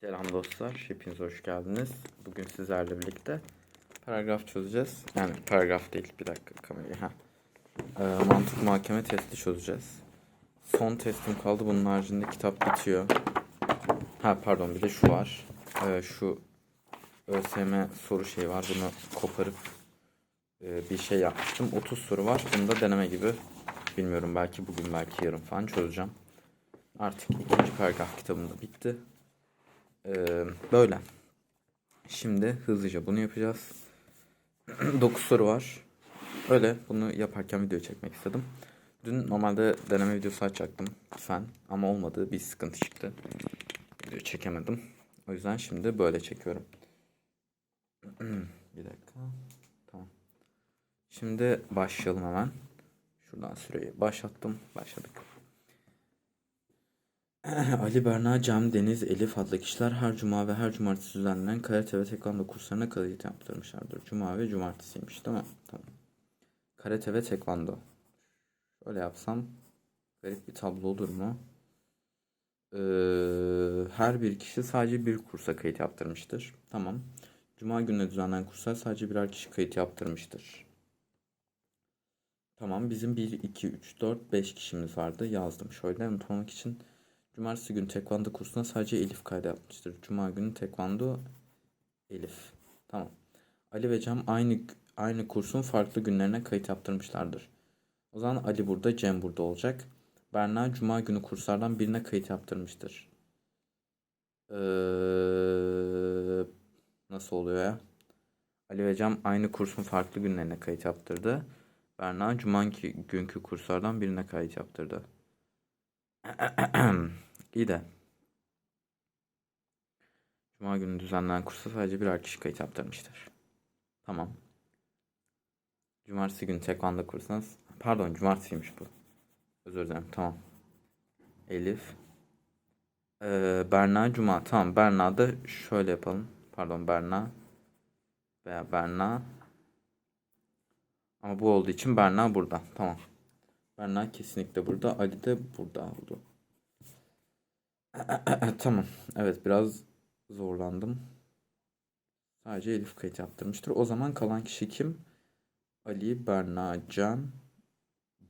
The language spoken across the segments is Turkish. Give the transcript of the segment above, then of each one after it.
Selam dostlar, hepiniz hoş geldiniz. Bugün sizlerle birlikte paragraf çözeceğiz. Yani paragraf değil, bir dakika kamerayı. Ha. Ee, mantık muhakeme testi çözeceğiz. Son testim kaldı, bunun haricinde kitap bitiyor. Ha pardon, bir de şu var. Ee, şu ÖSYM soru şey var, bunu koparıp e, bir şey yapmıştım. 30 soru var, bunu da deneme gibi. Bilmiyorum, belki bugün, belki yarın falan çözeceğim. Artık ikinci paragraf kitabım da bitti. Ee, böyle. Şimdi hızlıca bunu yapacağız. 9 soru var. Öyle bunu yaparken video çekmek istedim. Dün normalde deneme videosu açacaktım fen ama olmadı bir sıkıntı çıktı. Video çekemedim. O yüzden şimdi böyle çekiyorum. bir dakika. Tamam. Şimdi başlayalım hemen. Şuradan süreyi başlattım. Başladık. Ali Berna, Cem, Deniz, Elif adlı kişiler her cuma ve her cumartesi düzenlenen karate ve tekvando kurslarına kayıt yaptırmışlardır. Cuma ve cumartesiymiş değil mi? Tamam. Karate ve tekvando. Şöyle yapsam garip bir tablo olur mu? Ee, her bir kişi sadece bir kursa kayıt yaptırmıştır. Tamam. Cuma gününe düzenlenen kurslar sadece birer kişi kayıt yaptırmıştır. Tamam bizim 1, 2, 3, 4, 5 kişimiz vardı. Yazdım şöyle unutmamak için. Cumartesi günü tekvando kursuna sadece Elif kaydı yapmıştır. Cuma günü tekvando Elif. Tamam. Ali ve Cem aynı aynı kursun farklı günlerine kayıt yaptırmışlardır. O zaman Ali burada, Cem burada olacak. Berna Cuma günü kurslardan birine kayıt yaptırmıştır. Ee, nasıl oluyor ya? Ali ve Cem aynı kursun farklı günlerine kayıt yaptırdı. Berna Cuma günkü kurslardan birine kayıt yaptırdı. İyi de. Cuma günü düzenlenen kursa sadece birer kişi kayıt yaptırmıştır. Tamam. Cumartesi günü tekvando kursuna... Pardon cumartesiymiş bu. Özür dilerim tamam. Elif. Ee, Berna Cuma. Tamam Berna da şöyle yapalım. Pardon Berna. Veya Berna. Ama bu olduğu için Berna burada. Tamam. Berna kesinlikle burada. Ali de burada oldu. tamam. Evet biraz zorlandım. Sadece Elif kayıt yaptırmıştır. O zaman kalan kişi kim? Ali, Berna, Can,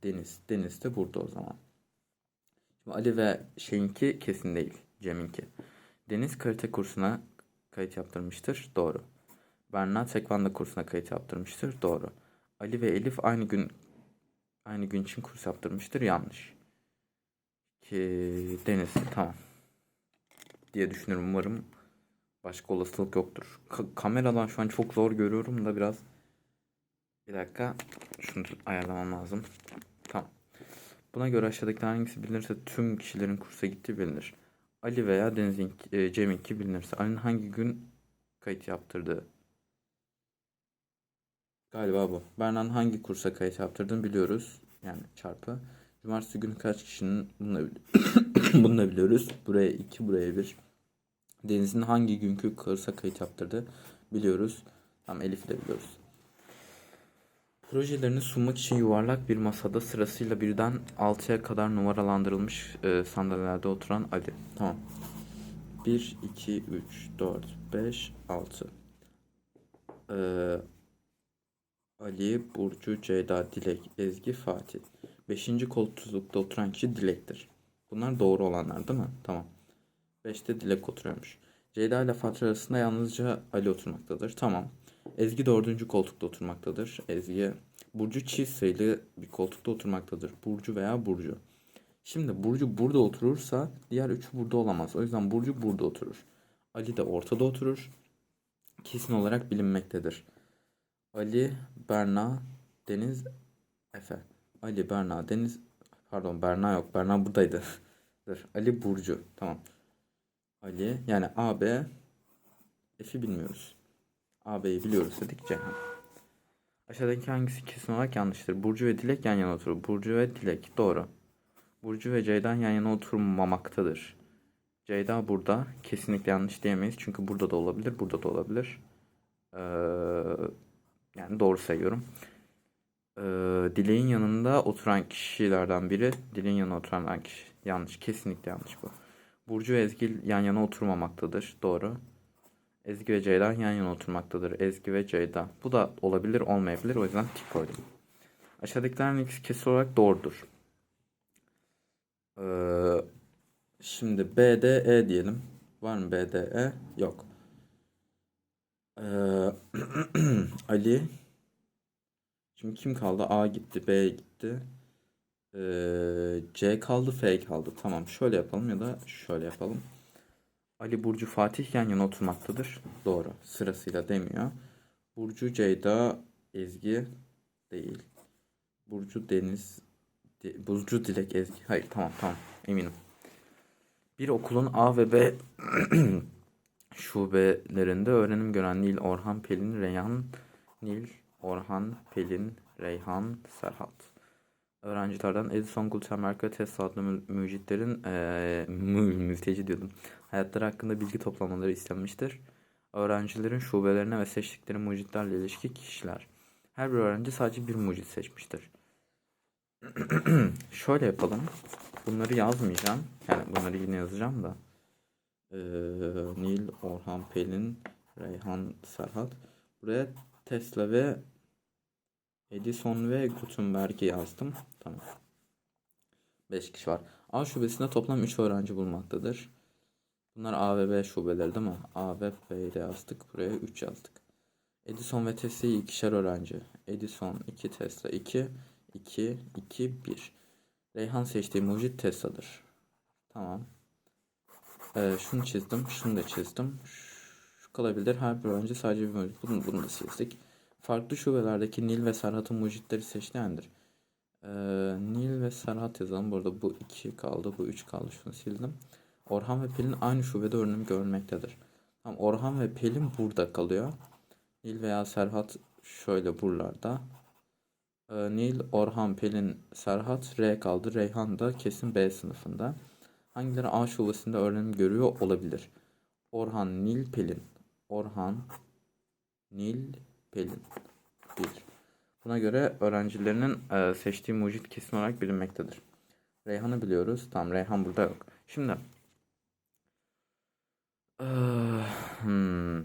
Deniz. Deniz de burada o zaman. Şimdi Ali ve şeyinki kesin değil. Cem'inki. Deniz karate kursuna kayıt yaptırmıştır. Doğru. Berna tekvando kursuna kayıt yaptırmıştır. Doğru. Ali ve Elif aynı gün aynı gün için kurs yaptırmıştır. Yanlış. Ki Deniz tamam diye düşünüyorum. Umarım başka olasılık yoktur. Ka- kameradan şu an çok zor görüyorum da biraz. Bir dakika. Şunu ayarlamam lazım. Tamam. Buna göre aşağıdakilerden hangisi bilinirse tüm kişilerin kursa gittiği bilinir. Ali veya Deniz'in, e, Cem'inki bilinirse. Ali'nin hangi gün kayıt yaptırdığı. Galiba bu. Berna'nın hangi kursa kayıt yaptırdığını biliyoruz. Yani çarpı. Cumartesi günü kaç kişinin bunu da, bunu da biliyoruz. Buraya 2, buraya 1. Deniz'in hangi günkü kursa kayıt yaptırdı biliyoruz. Tam Elif'i de biliyoruz. Projelerini sunmak için yuvarlak bir masada sırasıyla birden 6'ya kadar numaralandırılmış e, sandalyelerde oturan Ali. Tamam. 1, 2, 3, 4, 5, 6. Ee, Ali, Burcu, Ceyda, Dilek, Ezgi, Fatih. Beşinci koltukta oturan kişi Dilek'tir. Bunlar doğru olanlar değil mi? Tamam. Beşte Dilek oturuyormuş. Ceyda ile Fatih arasında yalnızca Ali oturmaktadır. Tamam. Ezgi dördüncü koltukta oturmaktadır. Ezgi. Burcu çift sayılı bir koltukta oturmaktadır. Burcu veya Burcu. Şimdi Burcu burada oturursa diğer üçü burada olamaz. O yüzden Burcu burada oturur. Ali de ortada oturur. Kesin olarak bilinmektedir. Ali, Berna, Deniz, Efe. Ali, Berna, Deniz. Pardon Berna yok. Berna buradaydı. Dur. Ali, Burcu. Tamam. Ali yani AB F'i bilmiyoruz. AB'yi biliyoruz dedik Ceyhan. Aşağıdaki hangisi kesin olarak yanlıştır? Burcu ve Dilek yan yana oturur. Burcu ve Dilek doğru. Burcu ve Ceyda yan yana oturmamaktadır. Ceyda burada. Kesinlikle yanlış diyemeyiz. Çünkü burada da olabilir, burada da olabilir. Ee, yani doğru sayıyorum. Dilek'in yanında oturan kişilerden biri. Dilek'in yanına oturan kişi. Yanlış. Kesinlikle yanlış bu. Burcu ve Ezgi yan yana oturmamaktadır. Doğru. Ezgi ve Ceyda yan yana oturmaktadır. Ezgi ve Ceyda. Bu da olabilir olmayabilir. O yüzden tik koydum. Aşağıdakilerin ikisi kesin olarak doğrudur. Ee, şimdi B, D, E diyelim. Var mı B, D, E? Yok. Ee, Ali. Şimdi kim kaldı? A gitti, B gitti. Ee, C kaldı, F kaldı. Tamam şöyle yapalım ya da şöyle yapalım. Ali, Burcu, Fatih yan yana oturmaktadır. Doğru. Sırasıyla demiyor. Burcu, Ceyda, Ezgi değil. Burcu, Deniz, Di- Burcu, Dilek, Ezgi. Hayır tamam tamam eminim. Bir okulun A ve B şubelerinde öğrenim gören Nil, Orhan, Pelin, Reyhan, Nil, Orhan, Pelin, Reyhan, Serhat. Öğrencilerden Edison, Gutenberg ve Tesla adlı mü- mücitlerin mü- mülteci diyordum. Hayatları hakkında bilgi toplamaları istenmiştir. Öğrencilerin şubelerine ve seçtikleri mucitlerle ilişki kişiler. Her bir öğrenci sadece bir mucit seçmiştir. Şöyle yapalım. Bunları yazmayacağım. Yani bunları yine yazacağım da. Eee, Nil, Orhan, Pelin, Reyhan, Serhat. Buraya Tesla ve Edison ve Gutenberg'i yazdım. Tamam. 5 kişi var. A şubesinde toplam 3 öğrenci bulunmaktadır. Bunlar A ve B şubeleri değil mi? A ve B'yi de yazdık. Buraya 3 yazdık. Edison ve Tesla'yı ikişer öğrenci. Edison 2 Tesla 2 2 2 1. Reyhan seçtiği mucit Tesla'dır. Tamam. Ee, şunu çizdim. Şunu da çizdim. Kalabilir. Her bir öğrenci sadece bir mucit. Bunu, bunu da çizdik. Farklı şubelerdeki Nil ve Serhat'ın mucitleri seçilendir. Ee, Nil ve Serhat yazalım. Burada bu 2 kaldı. Bu 3 kaldı. Şunu sildim. Orhan ve Pelin aynı şubede öğrenim görmektedir. Tamam, Orhan ve Pelin burada kalıyor. Nil veya Serhat şöyle buralarda. Ee, Nil, Orhan, Pelin, Serhat, R kaldı. Reyhan da kesin B sınıfında. Hangileri A şubesinde öğrenim görüyor olabilir? Orhan, Nil, Pelin. Orhan, Nil, Pelin. 1. Buna göre öğrencilerinin e, seçtiği mucit kesin olarak bilinmektedir. Reyhan'ı biliyoruz. Tamam Reyhan burada yok. Şimdi Eee, hmm.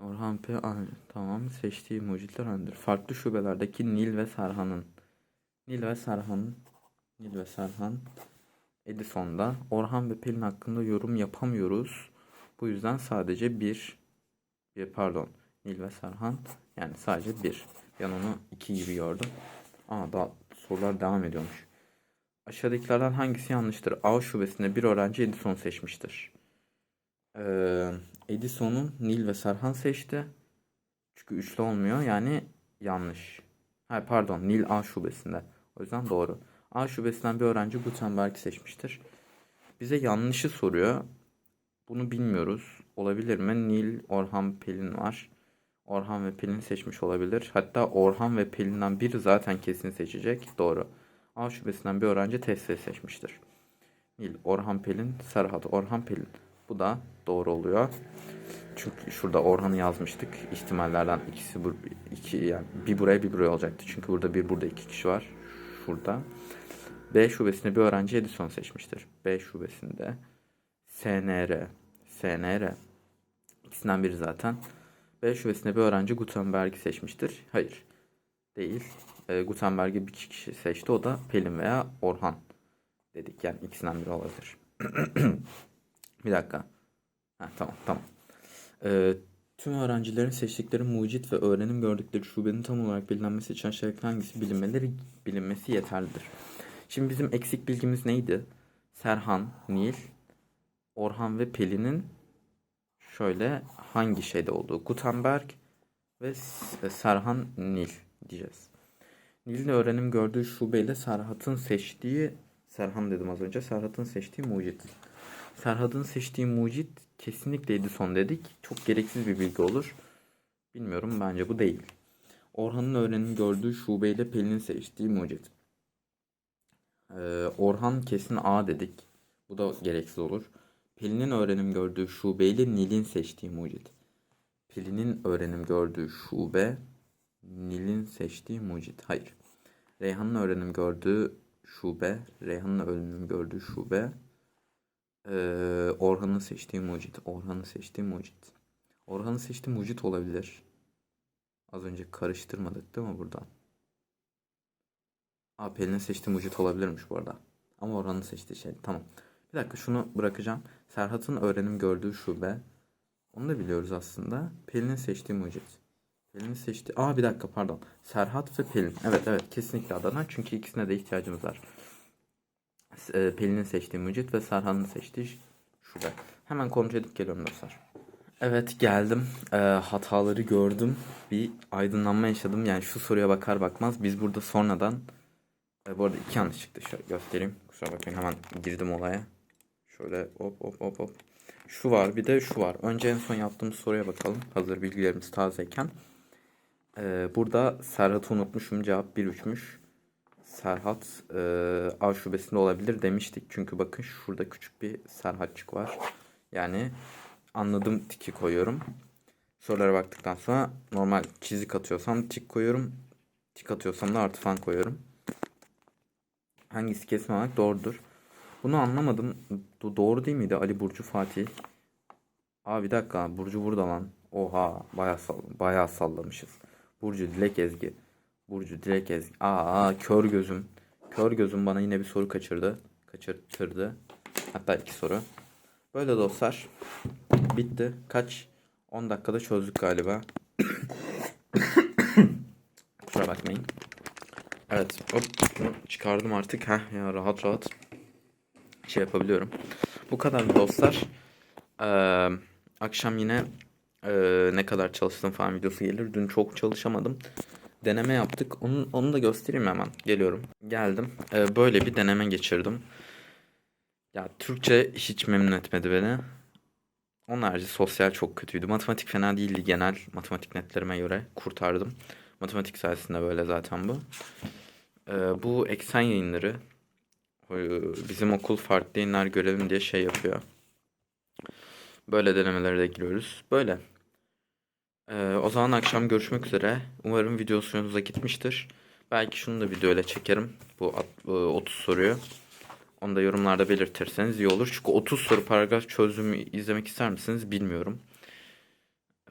Orhan P. Ay, tamam seçtiği mucitler hangidir? Farklı şubelerdeki Nil ve Serhan'ın Nil ve Serhan Nil ve Serhan Edison'da Orhan ve Pelin hakkında yorum yapamıyoruz. Bu yüzden sadece bir, pardon Nil ve Serhan yani sadece bir. Ben onu iki gibi gördüm. Aa daha sorular devam ediyormuş. Aşağıdakilerden hangisi yanlıştır? A şubesinde bir öğrenci Edison seçmiştir. Ee, Edison'un Nil ve Serhan seçti. Çünkü üçlü olmuyor yani yanlış. Ha, pardon Nil A şubesinde. O yüzden doğru. A şubesinden bir öğrenci Gutenberg seçmiştir. Bize yanlışı soruyor. Bunu bilmiyoruz. Olabilir mi? Nil, Orhan, Pelin var. Orhan ve Pelin seçmiş olabilir. Hatta Orhan ve Pelin'den biri zaten kesin seçecek. Doğru. A şubesinden bir öğrenci Tesla seçmiştir. Nil, Orhan, Pelin, Serhat, Orhan, Pelin. Bu da doğru oluyor. Çünkü şurada Orhan'ı yazmıştık. İhtimallerden ikisi bu iki yani bir buraya bir buraya olacaktı. Çünkü burada bir burada iki kişi var. Şurada. B şubesinde bir öğrenci Edison seçmiştir. B şubesinde SNR SNR ikisinden biri zaten. B şubesinde bir öğrenci Gutenberg'i seçmiştir. Hayır. Değil. E, Gutenberg'i bir kişi seçti. O da Pelin veya Orhan dedik. Yani ikisinden biri olabilir. bir dakika. Ha, tamam tamam. E, tüm öğrencilerin seçtikleri mucit ve öğrenim gördükleri şubenin tam olarak bilinmesi için aşağıdaki hangisi bilinmeleri bilinmesi yeterlidir. Şimdi bizim eksik bilgimiz neydi? Serhan, Nil, Orhan ve Pelin'in şöyle hangi şeyde olduğu. Gutenberg ve S- Serhan Nil diyeceğiz. Nil'in öğrenim gördüğü şubeyle Serhat'ın seçtiği Serhan dedim az önce. Serhat'ın seçtiği mucit. Serhat'ın seçtiği mucit kesinlikle Edison dedik. Çok gereksiz bir bilgi olur. Bilmiyorum bence bu değil. Orhan'ın öğrenim gördüğü şubeyle Pelin'in seçtiği mucit. Ee, Orhan kesin A dedik. Bu da gereksiz olur. Pelin'in öğrenim gördüğü şubeyle Nil'in seçtiği mucit. Pelin'in öğrenim gördüğü şube Nil'in seçtiği mucit. Hayır. Reyhan'ın öğrenim gördüğü şube. Reyhan'ın ölümünü gördüğü şube. Ee, Orhan'ın seçtiği mucit. Orhan'ın seçtiği mucit. Orhan'ın seçtiği mucit olabilir. Az önce karıştırmadık değil mi buradan? Aa Pelin'in seçtiği mucit olabilirmiş bu arada. Ama Orhan'ın seçtiği şey. Tamam. Bir dakika şunu bırakacağım. Serhat'ın öğrenim gördüğü şube. Onu da biliyoruz aslında. Pelin'in seçtiği mucit. Pelin'in seçtiği... Aa bir dakika pardon. Serhat ve Pelin. Evet evet kesinlikle Adana. Çünkü ikisine de ihtiyacımız var. E, Pelin'in seçtiği mucit ve Serhan'ın seçtiği ş- şube. Hemen kontrol edip geliyorum dostlar. Evet geldim. Ee, hataları gördüm. Bir aydınlanma yaşadım. Yani şu soruya bakar bakmaz biz burada sonradan e, bu arada iki yanlış çıktı. Şöyle göstereyim. Kusura bakmayın hemen girdim olaya. Şöyle hop hop hop hop. Şu var bir de şu var. Önce en son yaptığımız soruya bakalım. Hazır bilgilerimiz tazeyken. Ee, burada Serhat'ı unutmuşum. Cevap 1-3'müş. Serhat e, A şubesinde olabilir demiştik. Çünkü bakın şurada küçük bir Serhatçık var. Yani anladım tiki koyuyorum. Sorulara baktıktan sonra normal çizik atıyorsam tik koyuyorum. Tik atıyorsam da artı falan koyuyorum. Hangisi kesmemek doğrudur. Bunu anlamadım. Do- doğru değil miydi Ali Burcu Fatih? Aa bir dakika Burcu burada lan. Oha bayağı, sall bayağı sallamışız. Burcu Dilek Ezgi. Burcu Dilek Ezgi. Aa kör gözüm. Kör gözüm bana yine bir soru kaçırdı. Kaçırtırdı. Hatta iki soru. Böyle dostlar. Bitti. Kaç? 10 dakikada çözdük galiba. Kusura bakmayın. Evet. Hop. Çıkardım artık. Heh ya rahat rahat. Şey yapabiliyorum. Bu kadar dostlar. Ee, akşam yine ee, ne kadar çalıştım falan videosu gelir. Dün çok çalışamadım. Deneme yaptık. Onu, onu da göstereyim hemen. Geliyorum. Geldim. Ee, böyle bir deneme geçirdim. Ya Türkçe hiç memnun etmedi beni. Onun harici sosyal çok kötüydü. Matematik fena değildi genel matematik netlerime göre. Kurtardım. Matematik sayesinde böyle zaten bu. Ee, bu eksen yayınları bizim okul farklı yayınlar görelim diye şey yapıyor. Böyle denemelere de giriyoruz. Böyle. Ee, o zaman akşam görüşmek üzere. Umarım video hoşunuza gitmiştir. Belki şunu da videoyla çekerim. Bu bu 30 soruyu. Onu da yorumlarda belirtirseniz iyi olur. Çünkü 30 soru paragraf çözümü izlemek ister misiniz bilmiyorum.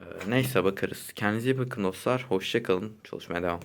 Ee, neyse bakarız. Kendinize iyi bakın dostlar. Hoşça kalın. Çalışmaya devam.